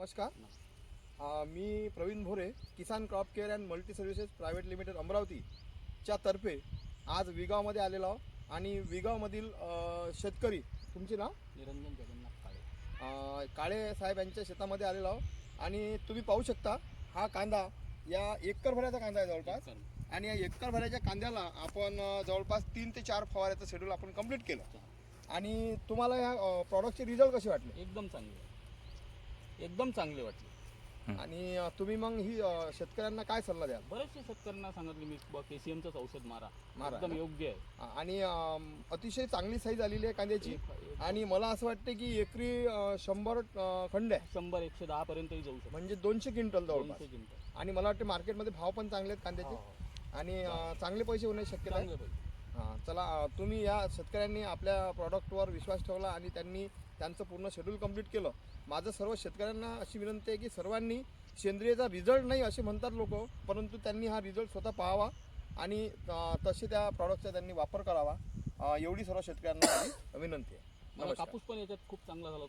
नमस्कार. मी Praveen Bhore Kisan crop care and multi services private limited अमरावतीच्या तर्फे आज विगावमध्ये आलेलो आहो आणि विगावमधील अ, शेतकरी तुमचे नाव? निरंजन जगन्नाथ काळे. अ, काळे साहेब यांच्या शेतामध्ये आलेलो आहो आणि तुम्ही पाहू शकता हा कांदा या एकर भराचा कांदा आहे जवळपास. आणि या एकर भराच्या कांद्याला आपण अ, जवळपास तीन ते चार फवाऱ्याचं शेड्यूल आपण कंप्लीट केलं. आणि तुम्हाला या प्रॉडक्टचे रिझल्ट कसे वाटले? एकदम चांगले. एकदम चांगले वाटले. आणि अ, तुम्ही मग ही अ, शेतकऱ्यांना काय सल्ला द्याल? बरेचसे शेतकऱ्यांना सांगितले मी केसीएमचंच औषध मारा. मारा. एकदम योग्य आहे. आणि अम, अतिशय चांगली साईज आलेली आहे कांद्याची. आणि मला असं वाटतं की एकरी अ, शंभर अ, खंड आहे. शंभर एकशे दहा पर्यंतही जाऊ शकतो. म्हणजे दोनशे क्विंटल जवळपास. दोनशे क्विंटल. आणि मला वाटतं मार्केटमध्ये भाव पण चांगले आहेत कांद्याचे. हो, आणि अ, चांगले पैसे होण्याची शक्यता आहे. चांगले पाहिजे हां चला तुम्ही या शेतकऱ्यांनी आपल्या प्रॉडक्टवर विश्वास ठेवला आणि त्यांनी त्यांचं पूर्ण शेड्यूल कंप्लीट केलं. माझं सर्व शेतकऱ्यांना अशी विनंती आहे की सर्वांनी सेंद्रियचा रिझल्ट नाही असे म्हणतात लोक परंतु त्यांनी हा रिझल्ट स्वतः पाहावा आणि तसे त्या प्रॉडक्टचा त्यांनी वापर करावा. एवढी सर्व शेतकऱ्यांना विनंती आहे. मला कापूस पण याच्यात खूप चांगला झाला.